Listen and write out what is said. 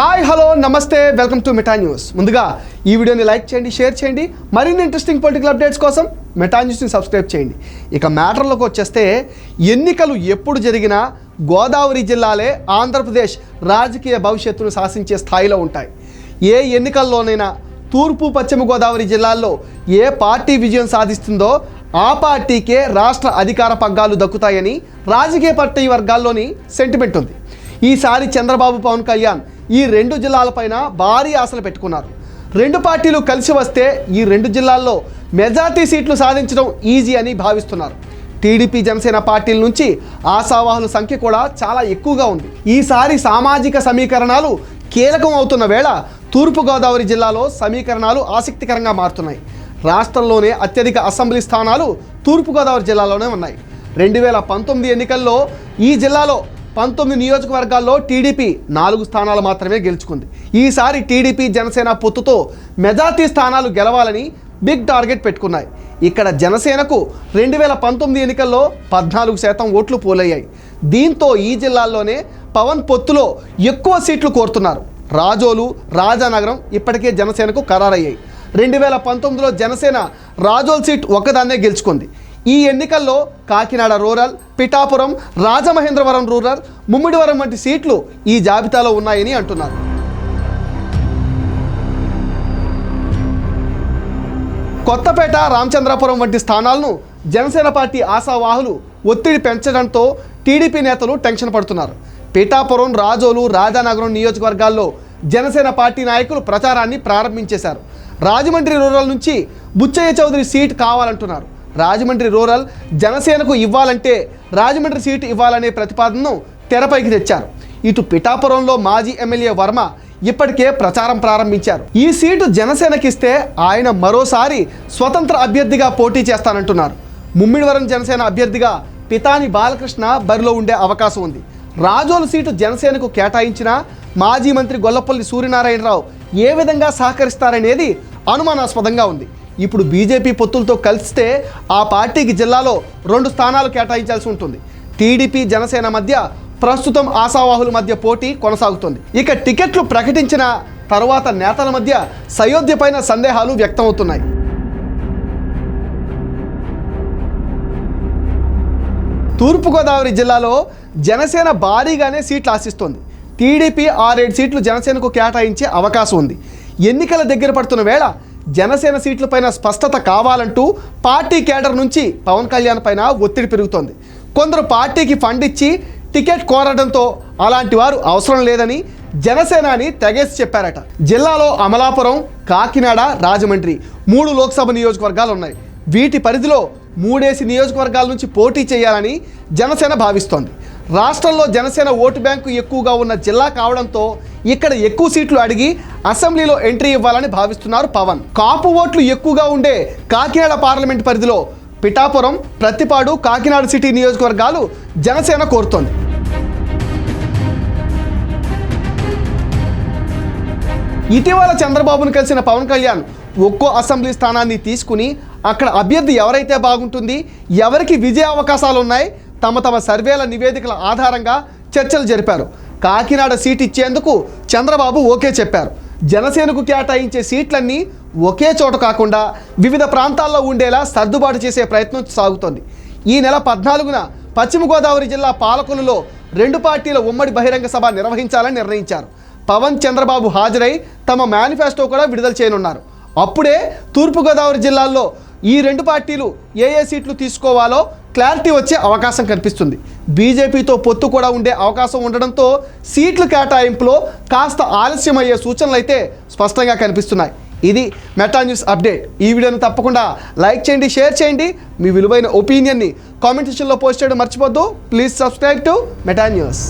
Hi hello నమస్తే welcome to Meta news. ముందుగా ఈ వీడియోని లైక్ చేయండి షేర్ చేయండి మరిన్ని ఇంట్రెస్టింగ్ పొలిటికల్ అప్డేట్స్ కోసం మెటా న్యూస్ని సబ్స్క్రైబ్ చేయండి. ఇక మ్యాటర్లోకి వచ్చేస్తే ఎన్నికలు ఎప్పుడు జరిగినా గోదావరి జిల్లాలే ఆంధ్రప్రదేశ్ రాజకీయ భవిష్యత్తును శాసించే స్థాయిలో ఉంటాయి. ఏ ఎన్నికల్లోనైనా తూర్పు పశ్చిమ గోదావరి జిల్లాల్లో ఏ పార్టీ విజయం సాధిస్తుందో ఆ పార్టీకే రాష్ట్ర అధికార పగ్గాలు దక్కుతాయని రాజకీయ పార్టీ వర్గాల్లోని సెంటిమెంట్ ఉంది. ఈసారి చంద్రబాబు పవన్ కళ్యాణ్ ఈ రెండు జిల్లాలపైన భారీ ఆశలు పెట్టుకున్నారు. రెండు పార్టీలు కలిసి వస్తే ఈ రెండు జిల్లాల్లో మెజార్టీ సీట్లు సాధించడం ఈజీ అని భావిస్తున్నారు. టీడీపీ జనసేన పార్టీల నుంచి ఆశావాహుల సంఖ్య కూడా చాలా ఎక్కువగా ఉంది. ఈసారి సామాజిక సమీకరణాలు కీలకం అవుతున్న వేళ తూర్పుగోదావరి జిల్లాలో సమీకరణాలు ఆసక్తికరంగా మారుతున్నాయి. రాష్ట్రంలోనే అత్యధిక అసెంబ్లీ స్థానాలు తూర్పుగోదావరి జిల్లాలోనే ఉన్నాయి. రెండు వేల పంతొమ్మిది ఎన్నికల్లో ఈ జిల్లాలో పంతొమ్మిది నియోజకవర్గాల్లో టీడీపీ నాలుగు స్థానాలు మాత్రమే గెలుచుకుంది. ఈసారి టీడీపీ జనసేన పొత్తుతో మెజార్టీ స్థానాలు గెలవాలని బిగ్ టార్గెట్ పెట్టుకున్నాయి. ఇక్కడ జనసేనకు రెండు వేల పంతొమ్మిది ఎన్నికల్లో పద్నాలుగు శాతం ఓట్లు పోలయ్యాయి. దీంతో ఈ జిల్లాల్లోనే పవన్ పొత్తులో ఎక్కువ సీట్లు కోరుతున్నారు. రాజోలు రాజానగరం ఇప్పటికే జనసేనకు ఖరారయ్యాయి. రెండు వేల పంతొమ్మిదిలో జనసేన రాజోల్ సీట్ ఒక్కదాన్నే గెలుచుకుంది. ఈ ఎన్నికల్లో కాకినాడ రూరల్ పిఠాపురం రాజమహేంద్రవరం రూరల్ ముమ్మిడివరం వంటి సీట్లు ఈ జాబితాలో ఉన్నాయని అంటున్నారు. కొత్తపేట రామచంద్రాపురం వంటి స్థానాలను జనసేన పార్టీ ఆశావాహులు ఒత్తిడి పెంచడంతో టీడీపీ నేతలు టెన్షన్ పడుతున్నారు. పిఠాపురం రాజోలు రాజానగరం నియోజకవర్గాల్లో జనసేన పార్టీ నాయకులు ప్రచారాన్ని ప్రారంభించేశారు. రాజమండ్రి రూరల్ నుంచి బుచ్చయ్య చౌదరి సీట్ కావాలంటున్నారు. రాజమండ్రి రూరల్ జనసేనకు ఇవ్వాలంటే రాజమండ్రి సీటు ఇవ్వాలనే ప్రతిపాదనను తెరపైకి తెచ్చారు. ఇటు పిఠాపురంలో మాజీ ఎమ్మెల్యే వర్మ ఇప్పటికే ప్రచారం ప్రారంభించారు. ఈ సీటు జనసేనకిస్తే ఆయన మరోసారి స్వతంత్ర అభ్యర్థిగా పోటీ చేస్తానంటున్నారు. ముమ్మిడివరం జనసేన అభ్యర్థిగా పితాని బాలకృష్ణ బరిలో ఉండే అవకాశం ఉంది. రాజోలు సీటు జనసేనకు కేటాయించిన మాజీ మంత్రి గొల్లపల్లి సూర్యనారాయణరావు ఏ విధంగా సహకరిస్తారనేది అనుమానాస్పదంగా ఉంది. ఇప్పుడు బీజేపీ పొత్తులతో కలిస్తే ఆ పార్టీకి జిల్లాలో రెండు స్థానాలు కేటాయించాల్సి ఉంటుంది. టీడీపీ జనసేన మధ్య ప్రస్తుతం ఆశావాహుల మధ్య పోటీ కొనసాగుతుంది. ఇక టికెట్లు ప్రకటించిన తర్వాత నేతల మధ్య సయోధ్యపైన సందేహాలు వ్యక్తమవుతున్నాయి. తూర్పుగోదావరి జిల్లాలో జనసేన భారీగానే సీట్లు ఆశిస్తోంది. టీడీపీ ఆరేడు సీట్లు జనసేనకు కేటాయించే అవకాశం ఉంది. ఎన్నికల దగ్గర పడుతున్న వేళ జనసేన సీట్లపైన స్పష్టత కావాలంటూ పార్టీ కేడర్ నుంచి పవన్ కళ్యాణ్ పైన ఒత్తిడి పెరుగుతోంది. కొందరు పార్టీకి ఫండ్ ఇచ్చి టికెట్ కోరడంతో అలాంటి వారు అవసరం లేదని జనసేనాని తెగేసి చెప్పారట. జిల్లాలో అమలాపురం కాకినాడ రాజమండ్రి మూడు లోక్సభ నియోజకవర్గాలు ఉన్నాయి. వీటి పరిధిలో మూడేసి నియోజకవర్గాల నుంచి పోటీ చేయాలని జనసేన భావిస్తోంది. రాష్ట్రంలో జనసేన ఓటు బ్యాంకు ఎక్కువగా ఉన్న జిల్లా కావడంతో ఇక్కడ ఎక్కువ సీట్లు అడిగి అసెంబ్లీలో ఎంట్రీ ఇవ్వాలని భావిస్తున్నారు పవన్. కాపు ఓట్లు ఎక్కువగా ఉండే కాకినాడ పార్లమెంట్ పరిధిలో పిఠాపురం ప్రతిపాడు కాకినాడ సిటీ నియోజకవర్గాలు జనసేన కోరుతోంది. ఇటీవల చంద్రబాబును కలిసిన పవన్ కళ్యాణ్ ఒక్కో అసెంబ్లీ స్థానాన్ని తీసుకుని అక్కడ అభ్యర్థి ఎవరైతే బాగుంటుంది ఎవరికి విజయ అవకాశాలు ఉన్నాయి తమ తమ సర్వేల నివేదికల ఆధారంగా చర్చలు జరిపారు. కాకినాడ సీట్ ఇచ్చేందుకు చంద్రబాబు ఓకే చెప్పారు. జనసేనకు కేటాయించే సీట్లన్నీ ఒకే చోట కాకుండా వివిధ ప్రాంతాల్లో ఉండేలా సర్దుబాటు చేసే ప్రయత్నం సాగుతోంది. ఈ నెల పద్నాలుగున పశ్చిమ గోదావరి జిల్లా పాలకొలులో రెండు పార్టీల ఉమ్మడి బహిరంగ సభ నిర్వహించాలని నిర్ణయించారు. పవన్ చంద్రబాబు హాజరై తమ మేనిఫెస్టో కూడా విడుదల చేయనున్నారు. అప్పుడే తూర్పుగోదావరి జిల్లాల్లో ఈ రెండు పార్టీలు ఏ ఏ సీట్లు తీసుకోవాలో క్లారిటీ వచ్చే అవకాశం కనిపిస్తుంది. బీజేపీతో పొత్తు కూడా ఉండే అవకాశం ఉండడంతో సీట్ల కేటాయింపులో కాస్త ఆలస్యం అయ్యే సూచనలు అయితే స్పష్టంగా కనిపిస్తున్నాయి. ఇది మెటా న్యూస్ అప్డేట్. ఈ వీడియోని తప్పకుండా లైక్ చేయండి షేర్ చేయండి. మీ విలువైన ఒపీనియన్ని కామెంట్ సెక్షన్లో పోస్ట్ చేయడం మర్చిపోద్దు. Please subscribe to Meta news.